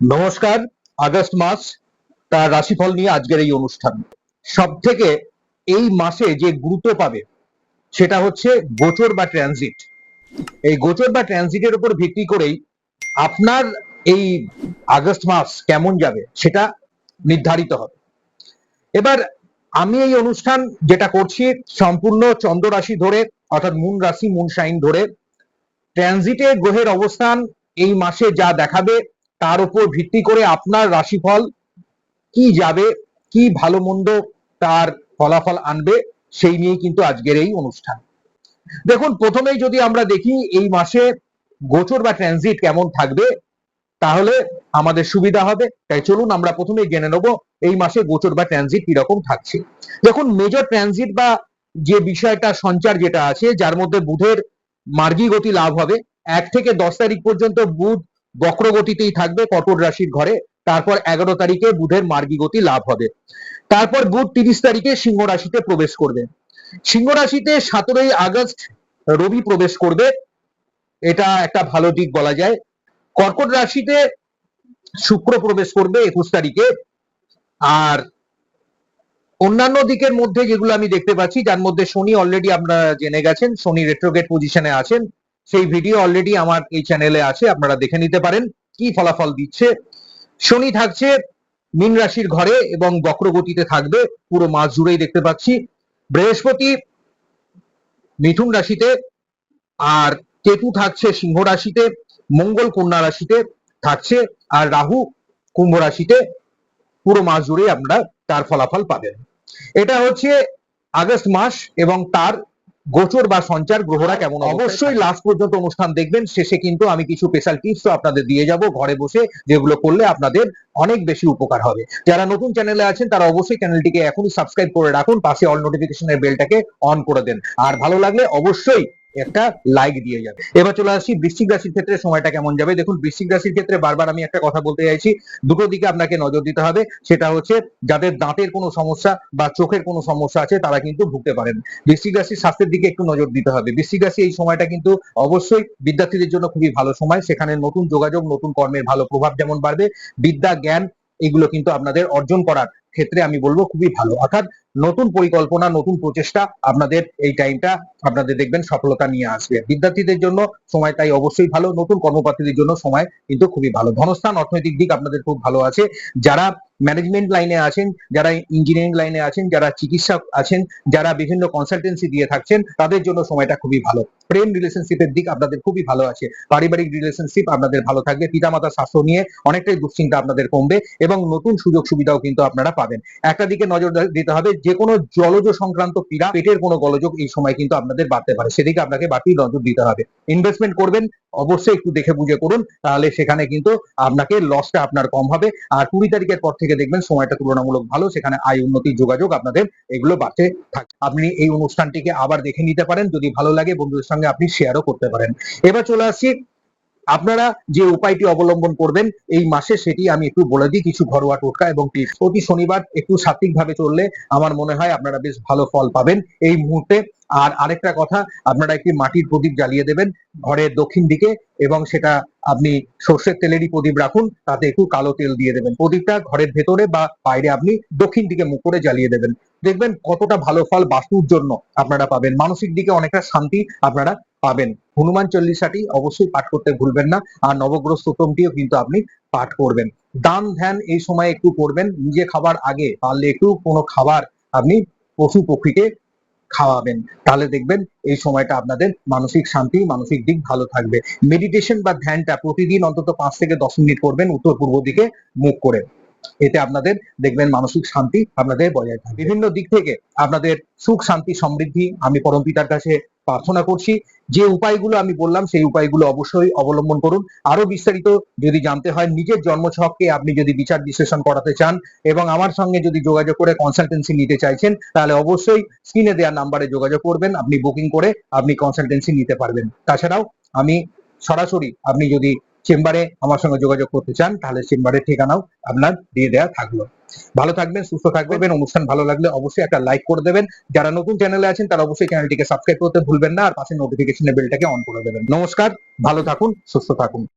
নমস্কার, আগস্ট মাস তার রাশিফল নিয়ে আজকের এই অনুষ্ঠান। সব থেকে এই মাসে যে গুরুত্ব পাবে সেটা হচ্ছে গোচর বা ট্রানজিট এই গোচর বা ট্রানজিটের উপর ভিত্তি করেই আপনার এই আগস্ট মাস কেমন যাবে সেটা নির্ধারিত হবে। এবার আমি এই অনুষ্ঠান যেটা করছি সম্পূর্ণ চন্দ্র রাশি ধরে, অর্থাৎ মুন রাশি মুন সাইন ধরে ট্রানজিটে গ্রহের অবস্থান এই মাসে যা দেখাবে তার উপর ভিত্তি করে আপনার রাশিফল কি যাবে, কি ভালো মন্দ তার ফলাফল আনবে, সেই নিয়ে কিন্তু আজকের এই অনুষ্ঠান। দেখুন, প্রথমেই যদি আমরা দেখি এই মাসে গোচর বা ট্রানজিট কেমন থাকবে, তাহলে আমাদের সুবিধা হবে। তাই চলুন, আমরা প্রথমে জেনে নেব এই মাসে গোচর বা ট্রানজিট কীরকম থাকছে। দেখুন মেজর ট্রানজিট বা যে বিষয়টা, সঞ্চার যেটা আছে, যার মধ্যে বুধের মার্গী গতি লাভ হবে। এক থেকে দশ তারিখ পর্যন্ত বুধ বক্রগতিতেই থাকবে কটর রাশির ঘরে। তারপর এগারো তারিখে বুধের মার্গী গতি লাভ হবে। তারপর বুধ তিরিশ তারিখে সিংহ রাশিতে প্রবেশ করবে। সিংহ রাশিতে সতেরোই আগস্ট রবি প্রবেশ করবে। এটা একটা ভালো দিক বলা যায়। কর্কট রাশিতে শুক্র প্রবেশ করবে একুশ তারিখে। আর অন্যান্য দিকের মধ্যে যেগুলো আমি দেখতে পাচ্ছি, যার মধ্যে শনি অলরেডি আপনারা জেনে গেছেন, শনি রেট্রোগেট পজিশনে আছেন। সেই ভিডিও অলরেডি আমার এই চ্যানেলে আছে, আপনারা দেখে নিতে পারেন কি ফলাফল দিচ্ছে। শনি থাকছে মীন রাশির ঘরে এবং বক্রগতিতে থাকবে, পুরো মাস জুড়েই দেখতে পাচ্ছি। বৃহস্পতি মিথুন রাশিতে আর কেতু থাকছে সিংহ রাশিতে, মঙ্গল কন্যা রাশিতে থাকছে আর রাহু কুম্ভ রাশিতে, পুরো মাস জুড়েই আপনারা তার ফলাফল পাবেন। এটা হচ্ছে আগস্ট মাস এবং তার গোচর বা সঞ্চার গ্রহরা কেমন অবশ্যই লাস্ট পর্যন্ত অনুষ্ঠান দেখবেন শেষে কিন্তু আমি কিছু স্পেশাল টিপস আপনাদের দিয়ে যাব ঘরে বসে যেগুলো করলে আপনাদের অনেক বেশি উপকার হবে। যারা নতুন চ্যানেলে আছেন তারা অবশ্যই চ্যানেলটিকে এখনই সাবস্ক্রাইব করে রাখুন পাশে অল নোটিফিকেশনের বেলটাকে অন করে দেন। আর ভালো লাগলে অবশ্যই একটা লাইক দিয়ে যাবে। এবার চলে আসছি বৃশ্চিক রাশির ক্ষেত্রে সময়টা কেমন যাবে? দেখুন, বৃশ্চিক রাশির ক্ষেত্রে বারবার আমি একটা কথা বলতে চাইছি, দুটো দিকে আপনাকে নজর দিতে হবে। সেটা হচ্ছে, যাদের দাঁতের কোনো সমস্যা বা চোখের কোনো সমস্যা আছে, তারা কিন্তু ভুগতে পারেন। বৃশ্চিক রাশির স্বাস্থ্যের দিকে একটু নজর দিতে হবে। বৃশ্চিক রাশি এই সময়টা কিন্তু অবশ্যই বিদ্যার্থীদের জন্য খুবই ভালো সময়। সেখানে নতুন যোগাযোগ, নতুন কর্মের ভালো প্রভাব যেমন বাড়বে, বিদ্যা, জ্ঞান এগুলো কিন্তু আপনাদের অর্জন করার ক্ষেত্রে আমি বলব খুবই ভালো। অর্থাৎ নতুন পরিকল্পনা, নতুন প্রচেষ্টা আপনাদের এই টাইমটা আপনাদের দেখবেন সফলতা নিয়ে আসবে। বিদ্যার্থীদের জন্য সময় তাই অবশ্যই ভালো, নতুন কর্মপ্রার্থীদের জন্য সময় কিন্তু খুবই ভালো। ধনস্থান, অর্থনৈতিক দিক আপনাদের খুব ভালো আছে। যারা ম্যানেজমেন্ট লাইনে আছেন, যারা ইঞ্জিনিয়ারিং লাইনে আছেন, যারা চিকিৎসক আছেন, যারা বিভিন্ন কনসালটেন্সি দিয়ে থাকছেন, তাদের জন্য সময়টা খুবই ভালো। প্রেম রিলেশনশিপের দিক আপনাদের খুবই ভালো আছে। পারিবারিক রিলেশনশিপ আপনাদের ভালো থাকবে। পিতামাতার স্বাস্থ্য নিয়ে অনেকটাই দুশ্চিন্তা আপনাদের কমবে এবং নতুন সুযোগ সুবিধাও কিন্তু আপনারা পাবেন। একটা দিকে নজর দিতে হবে, যে কোনো জলজ সংক্রান্ত পীড়া, পেটের কোনো গলযোগ এই সময় কিন্তু আপনাদের বাড়তে পারে। সেদিকে আপনাকে বাড়তি নজর দিতে হবে। ইনভেস্টমেন্ট করবেন, অবশ্যই একটু দেখে বুঝে করুন, তাহলে সেখানে কিন্তু আপনাকে লসটা আপনার কম হবে। আর কুড়ি তারিখের পর থেকে দেখবেন সময়টা তুলনামূলক ভালো, সেখানে আয় উন্নতির যোগাযোগ আপনাদের এগুলো বাড়তে থাকে। আপনি এই অনুষ্ঠানটিকে আবার দেখে নিতে পারেন, যদি ভালো লাগে বন্ধুদের সঙ্গে আপনি শেয়ারও করতে পারেন। এবার চলে আসছি আপনারা যে উপায়টি অবলম্বন করবেন এই মাসে সেটি আমি একটু বলে দিই, কিছু ঘরোয়া টোটকা এবং টিপস প্রতি শনিবার একটু সাত্বিক ভাবে চললে আমার মনে হয় আপনারা বেশ ভালো ফল পাবেন এই মুহূর্তে। আর আরেকটা কথা, আপনারা একটি মাটির প্রদীপ জ্বালিয়ে দেবেন ঘরের দক্ষিণ দিকে এবং সেটা আপনি সর্ষের তেলেরই প্রদীপ রাখুন, তাতে একটু কালো তেল দিয়ে দেবেন। প্রদীপটা ঘরের ভেতরে বা বাইরে আপনি দক্ষিণ দিকে মুখ করে জ্বালিয়ে দেবেন। দেখবেন কতটা ভালো ফল বাস্তুর জন্য আপনারা পাবেন। মানসিক দিকে অনেকটা শান্তি আপনারা পাবেন। হনুমান চল্লিশাটি অবশ্যই পাঠ করতে ভুলবেন না, আর নবগ্রহ স্তোত্রমটিও কিন্তু আপনি পাঠ করবেন। দান ধ্যান এই সময় একটু করবেন। নিজে খাবার আগে পারলে একটু কোনো খাবার আপনি পশু পক্ষীকে খাওয়াবেন। তাহলে দেখবেন এই সময়টা আপনাদের মানসিক শান্তি, মানসিক দিক ভালো থাকবে। মেডিটেশন বা ধ্যানটা প্রতিদিন অন্তত পাঁচ থেকে দশ মিনিট করবেন উত্তর পূর্ব দিকে মুখ করে। এতে আপনাদের দেখবেন মানসিক শান্তি আপনাদের বজায় থাকবে। বিভিন্ন দিক থেকে আপনাদের সুখ, শান্তি, সমৃদ্ধি, আমি পরম পিতার কাছে প্রার্থনা করছি, যে উপায়গুলো আমি বললাম সেই উপায়গুলো অবশ্যই অবলম্বন করুন। আরও বিস্তারিত যদি জানতে হয়, নিজের জন্মছককে আপনি যদি বিচার বিশ্লেষণ করাতে চান এবং আমার সঙ্গে যদি যোগাযোগ করে কনসালটেন্সি নিতে চাইছেন, তাহলে অবশ্যই স্ক্রিনে দেওয়া নাম্বারে যোগাযোগ করবেন, আপনি বুকিং করে আপনি কনসালটেন্সি নিতে পারবেন। তাছাড়াও আমি সরাসরি আপনি যদি চেম্বারে আমার সঙ্গে যোগাযোগ করতে চান, তাহলে চেম্বারের ঠিকানাও আপনার দিয়ে দেওয়া থাকল। ভালো থাকবেন, সুস্থ থাকবেন, অনুষ্ঠান ভালো লাগলে অবশ্যই একটা লাইক করে দেবেন। যারা নতুন চ্যানেলে আছেন, তারা অবশ্যই চ্যানেলটিকে সাবস্ক্রাইব করতে ভুলবেন না, আর পাশে নোটিফিকেশনের বেলটাকে অন করে দেবেন। নমস্কার, ভালো থাকুন, সুস্থ থাকুন।